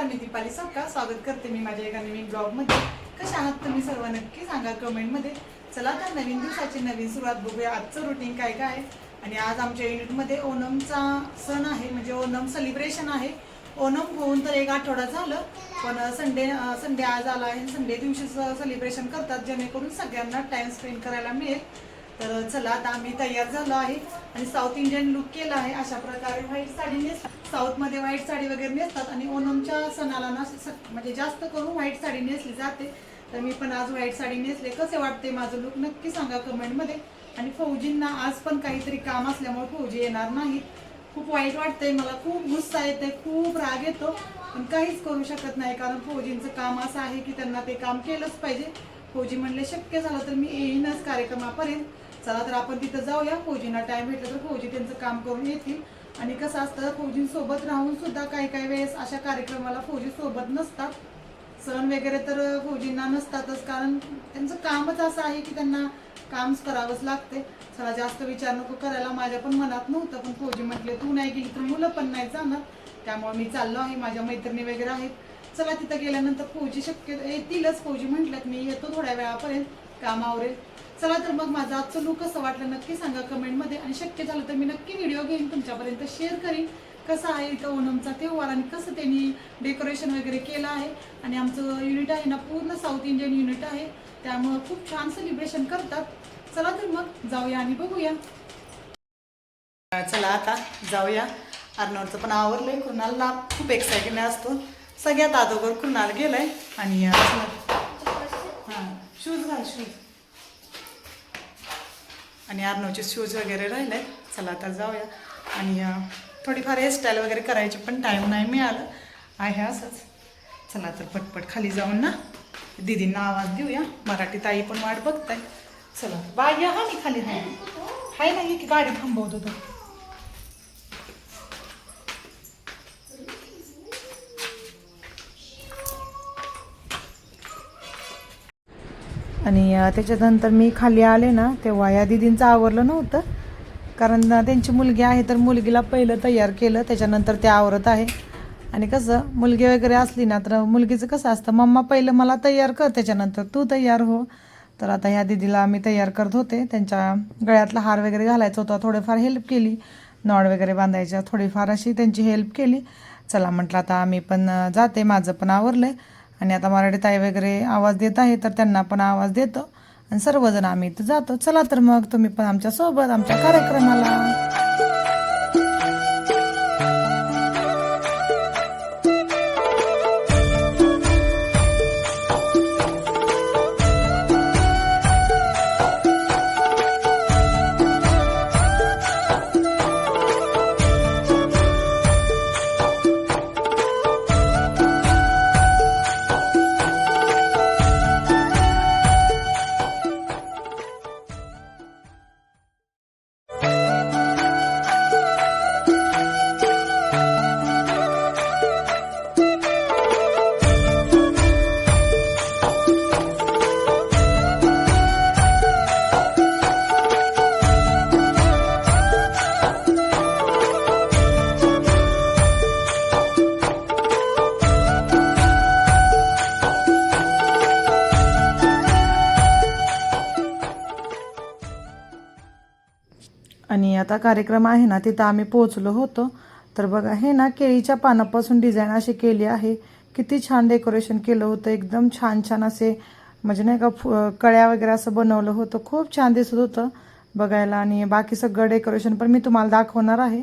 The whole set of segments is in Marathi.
नमस्कार मी दीपाली सपका स्वागत करते मी माझ्या एका नवीन ब्लॉगमध्ये. कशा आहात तुम्ही सर्व? नक्की सांगा कमेंटमध्ये. चला तर नवीन दिवसाची नवीन सुरुवात बघूया. आजचं रुटीन काय काय आहे? आणि आज आमच्या युनिटमध्ये ओणमचा सण आहे म्हणजे ओणम सेलिब्रेशन आहे. ओणम होऊन तर एक आठवडा झालं पण संडे संडे आज आला आहे. संडे दिवशीचं सेलिब्रेशन करतात जेणेकरून सगळ्यांना टाइम स्पेंड करायला मिळेल. तर चला आता आम्ही तयार झालो आहे आणि साऊथ इंडियन लुक केला आहे. अशा प्रकारे व्हाईट साडी नेस साऊथमध्ये व्हाईट साडी वगैरे नेसतात आणि ओणमच्या सणाला ना स- म्हणजे जास्त करून व्हाईट साडी नेसली जाते. तर मी पण आज व्हाईट साडी नेसले. कसे वाटते माझं लुक नक्की सांगा कमेंटमध्ये आणि फौजींना आज पण काहीतरी काम असल्यामुळे फौजी येणार नाही खूप वाईट वाटतंय. मला खूप गुस्सा येते खूप राग येतो. पण काहीच करू शकत नाही. कारण फौजींचं काम असं आहे की त्यांना ते काम केलंच पाहिजे. फौजी म्हणले शक्य झालं तर मी येईनच कार्यक्रमापर्यंत. चला तर आपण तिथं जाऊया. फौजींना टाइम भेटला तर फौजी त्यांचं काम करून येतील. आणि कसं असतं फौजींसोबत राहून सुद्धा काही काही वेळेस अशा कार्यक्रमाला फौजी सोबत नसतात. सण वगैरे तर फौजींना नसतातच कारण त्यांचं कामच असं आहे की त्यांना काम करावंच लागते. चला जास्त विचार नको करायला. माझ्या पण मनात नव्हतं पण फौजी म्हटले तू नाही गेली तर मुलं पण नाही जाणार. त्यामुळे मी चाललो आहे. माझ्या मैत्रिणी वगैरे आहेत. चला तिथं गेल्यानंतर फौजी शक्य येतीलच. फौजी म्हटल्यात मी येतो थोड्या वेळापर्यंत. कामावरेल चला तर मग माझं आजचं लुक कसं वाटलं नक्की सांगा कमेंटमध्ये. आणि शक्य झालं तर मी नक्की व्हिडिओ घेईन तुमच्यापर्यंत शेअर करीन. कसं आहे इथं ओणमचा त्योहार आणि कसं त्यांनी डेकोरेशन वगैरे केलं आहे. आणि आमचं युनिट आहे ना पूर्ण साऊथ इंडियन युनिट आहे. त्यामुळं खूप छान सेलिब्रेशन करतात. चला तर मग जाऊया आणि बघूया. चला आता जाऊया. अर्नवरचं पण आवरलंय कुणाला खूप एक्साइटेड असतो. सगळ्यात अगोदर कुणाला गेलाय. आणि हां शूज घाल शूज. आणि अर्नवचे शूज वगैरे राहिले चला आता जाऊया. आणि थोडीफार हेअरस्टाईल वगैरे करायची पण टाईम नाही मिळालं. आहे असंच. चला तर पटपट खाली जाऊन ना दीदींना आवाज देऊया. मराठी ताई पण वाट बघताय. चला. बाय या हा मी खाली हाय. हाय नाही की गाडी थांबवतो तो. आणि त्याच्यानंतर मी खाली आले ना तेव्हा या दिदींचं आवरलं नव्हतं. कारण त्यांची मुलगी आहे तर मुलगीला पहिलं तयार केलं त्याच्यानंतर ते आवरत आहे. आणि कसं मुलगी वगैरे असली ना तर मुलगीचं कसं असतं मम्मा पहिलं मला तयार कर त्याच्यानंतर तू तयार हो. तर आता ह्या दिदीला आम्ही तयार करत होते. त्यांच्या गळ्यातला हार वगैरे घालायचा होता थोडेफार हेल्प केली. नॉड वगैरे बांधायच्या थोडीफार अशी त्यांची हेल्प केली. चला म्हटलं आता आम्ही पण जाते माझं पण आवरलं आहे आणि आता मराठी ताई वगैरे आवाज देत आहे तर त्यांना पण आवाज देतो. आणि सर्वजण आम्ही इथं जातो. चला तर मग तुम्ही पण आमच्यासोबत आमच्या कार्यक्रमाला. आता कार्यक्रम आहे ना तिथं आम्ही पोहोचलो होतो. तर बघा हे ना केळीच्या पानापासून डिझाईन अशी केली आहे. किती छान डेकोरेशन केलं होतं एकदम छान छान असे म्हणजे नाही का फु- कळ्या वगैरे असं बनवलं होतं. खूप छान दिसत होतं बघायला. आणि बाकी सगळं डेकोरेशन पण मी तुम्हाला दाखवणार आहे.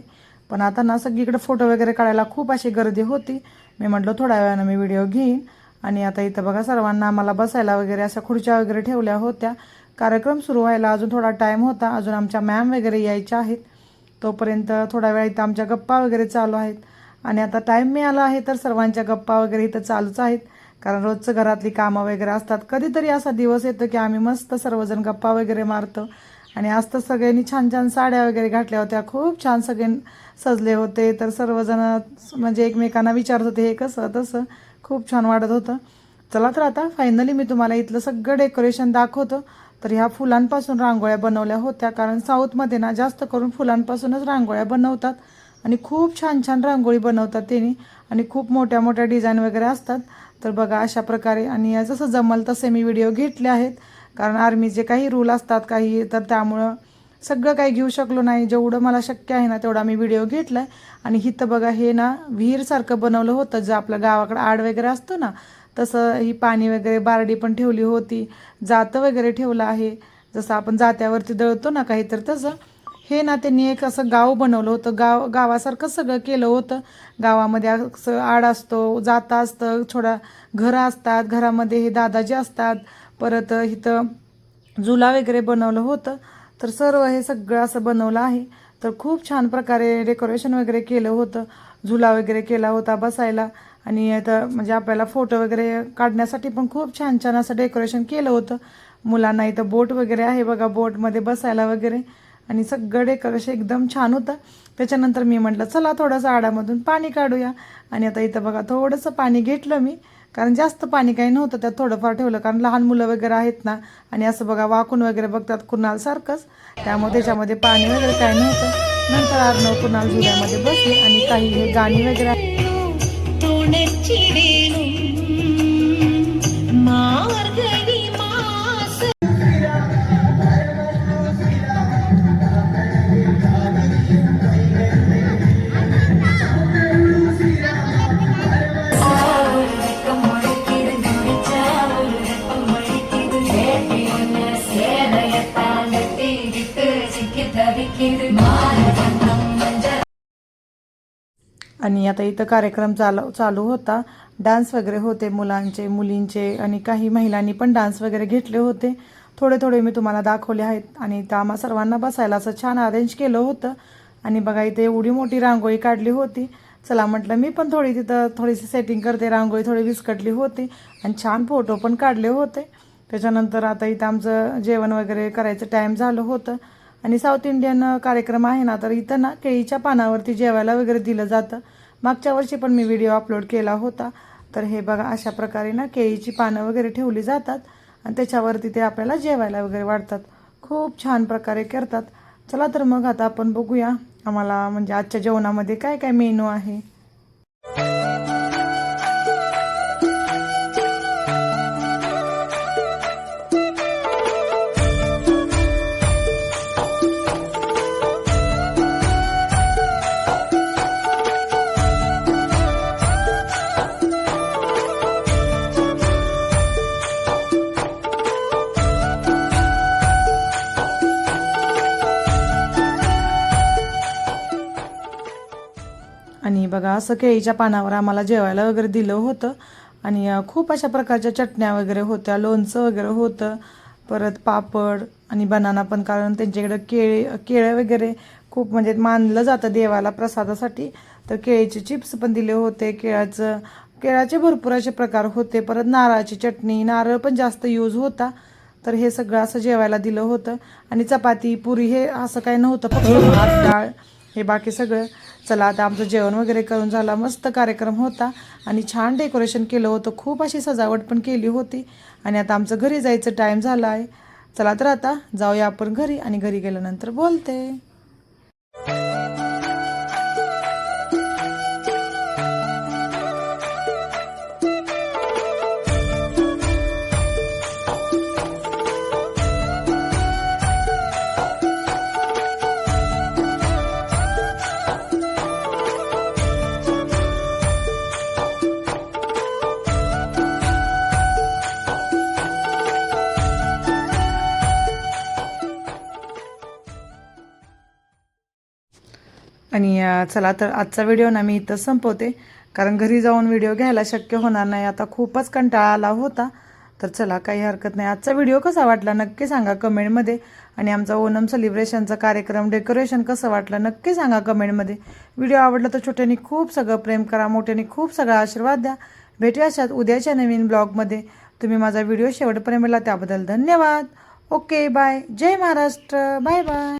पण आता ना सगळीकडे फोटो वगैरे काढायला खूप अशी गर्दी होती. मी म्हटलं थोड्या वेळानं मी व्हिडिओ घेईन. आणि आता इथं बघा सर्वांना आम्हाला बसायला वगैरे अशा खुर्च्या वगैरे ठेवल्या होत्या. कार्यक्रम सुरू व्हायला अजून थोडा टाईम होता. अजून आमच्या मॅम वगैरे यायच्या आहेत. तोपर्यंत थोडा वेळ इथं आमच्या गप्पा वगैरे चालू आहेत. आणि आता टाईम मिळाला आहे तर सर्वांच्या गप्पा वगैरे इथं चालूच आहेत. कारण रोजचं घरातली कामं वगैरे असतात. कधीतरी असा दिवस येतो की आम्ही मस्त सर्वजण गप्पा वगैरे मारतो. आणि आज तर सगळ्यांनी छान छान साड्या वगैरे घातल्या होत्या. खूप छान सगळे सजले होते. तर सर्वजण म्हणजे एकमेकांना विचारत होते हे कसं तसं? खूप छान वाटत होतं. चला तर आता फायनली मी तुम्हाला इथलं सगळं डेकोरेशन दाखवतो. तर ह्या फुलांपासून रांगोळ्या बनवल्या होत्या कारण साऊथमध्ये ना जास्त करून फुलांपासूनच रांगोळ्या बनवतात. आणि खूप छान छान रांगोळी बनवतात त्यांनी आणि खूप मोठ्या मोठ्या डिझाईन वगैरे असतात. तर बघा अशा प्रकारे आणि जसं जमल तसे मी व्हिडिओ घेतले आहेत. कारण आर्मीचे काही रूल असतात काही तर त्यामुळं सगळं काही घेऊ शकलो नाही. जेवढं मला शक्य आहे ना तेवढा मी व्हिडिओ घेतला आहे आणि हिथं बघा हे ना विहीरसारखं बनवलं होतं जे आपलं गावाकडं आड वगैरे असतं ना तसं ही पाणी वगैरे बारडी पण ठेवली होती. जातं वगैरे ठेवलं आहे. जसं आपण जात्यावरती दळतो ना काही तर तसं. हे ना त्यांनी एक असं गाव बनवलं होतं. गाव गावासारखं सगळं केलं होतं. गावामध्ये असं आड असतो जाता असतं थोडा घरं असतात. घरामध्ये हे दादाजी असतात. परत इथं झुला वगैरे बनवलं होतं. तर सर्व हे सगळं असं बनवलं आहे. तर खूप छान प्रकारे डेकोरेशन वगैरे केलं होतं. झुला वगैरे केला होता बसायला. आणि आता म्हणजे आपल्याला फोटो वगैरे काढण्यासाठी पण खूप छान छान असं डेकोरेशन केलं होतं. मुलांना इथं बोट वगैरे आहे बघा बोटमध्ये बसायला वगैरे. आणि सगळं डेकोरेशन एकदम छान होतं. त्याच्यानंतर मी म्हटलं चला थोडंसं आडामधून पाणी काढूया. आणि आता इथं बघा थोडंसं पाणी घेतलं मी. कारण जास्त पाणी काही नव्हतं त्यात थोडंफार ठेवलं. कारण लहान मुलं वगैरे आहेत ना आणि असं बघा वाकून वगैरे बघतात कुणाल सारखंच. त्यामुळे त्याच्यामध्ये पाणी वगैरे काही नव्हतं. नंतर अर्णव कुणाल झुल्यामध्ये बसले आणि काही हे गाणी वगैरे ഉണർച്ചിടേലും മാർഗരി മാസ തവിക്കരുത് മാറി आणि आता इथं कार्यक्रम चालू चालू होता. डान्स वगैरे होते मुलांचे मुलींचे आणि काही महिलांनी पण डान्स वगैरे घेतले होते. थोडे थोडे मी तुम्हाला दाखवले आहेत आणि इथं आम्हा सर्वांना बसायला असं छान अरेंज केलं होतं. आणि बघा इथे एवढी मोठी रांगोळी काढली होती. चला म्हटलं मी पण थोडी तिथं थोडीशी सेटिंग करते रांगोळी थोडी विस्कटली होती आणि छान फोटो पण काढले होते. त्याच्यानंतर आता इथं आमचं जेवण वगैरे करायचं टाईम झालं होतं. आणि साऊथ इंडियन कार्यक्रम आहे ना तर इथं ना केळीच्या पानावरती जेवायला वगैरे दिलं जातं. मागच्या वर्षी पण मी व्हिडिओ अपलोड केला होता. तर हे बघा अशा प्रकारे ना केळीची पानं वगैरे ठेवली जातात आणि त्याच्यावरती ते आपल्याला जेवायला वगैरे वाढतात. खूप छान प्रकारे करतात. चला तर मग आता आपण बघूया आम्हाला म्हणजे आजच्या जेवणामध्ये काय काय मेनू आहे. आणि बघा असं केळीच्या पानावर आम्हाला जेवायला वगैरे दिलं होतं. आणि खूप अशा प्रकारच्या चटण्या वगैरे होत्या लोणचं वगैरे होतं परत पापड आणि बनाना पण कारण त्यांच्याकडं केळी केळं वगैरे खूप म्हणजे मानलं जातं देवाला प्रसादासाठी. तर केळीचे चिप्स पण दिले होते केळाचं केळाचे भरपूर असे प्रकार होते. परत नारळाची चटणी नारळ पण जास्त यूज होता. तर हे सगळं असं जेवायला दिलं होतं. आणि चपाती पुरी हे असं काही नव्हतं फक्त भात डाळ हे बाकी सगळं. चला आता आमचं जेवण वगैरे करून झाला मस्त कार्यक्रम होता आणि छान डेकोरेशन केलं होतं. खूप अशी सजावट पण केली होती. आणि आता आमचं घरी जायचं टाईम झाला आहे चला तर आता जाऊया आपण घरी आणि घरी गेल्यानंतर बोलते. आणि चला तर आजचा व्हिडिओ ना मी इथं संपवते. कारण घरी जाऊन व्हिडिओ घ्यायला शक्य होणार नाही. आता खूपच कंटाळा आला होता. तर चला काही हरकत नाही. आजचा व्हिडिओ कसा वाटला नक्की सांगा कमेंटमध्ये. आणि आमचा ओणम सेलिब्रेशनचा कार्यक्रम डेकोरेशन कसं वाटलं नक्की सांगा कमेंटमध्ये. व्हिडिओ आवडला तर छोट्याने खूप सगळं प्रेम करा मोठ्याने खूप सगळा आशीर्वाद द्या. भेटूया अशात उद्याच्या नवीन ब्लॉगमध्ये. तुम्ही माझा व्हिडिओ शेवटपर्यंत मिळाला त्याबद्दल धन्यवाद. Okay bye. जय महाराष्ट्र. Bye bye.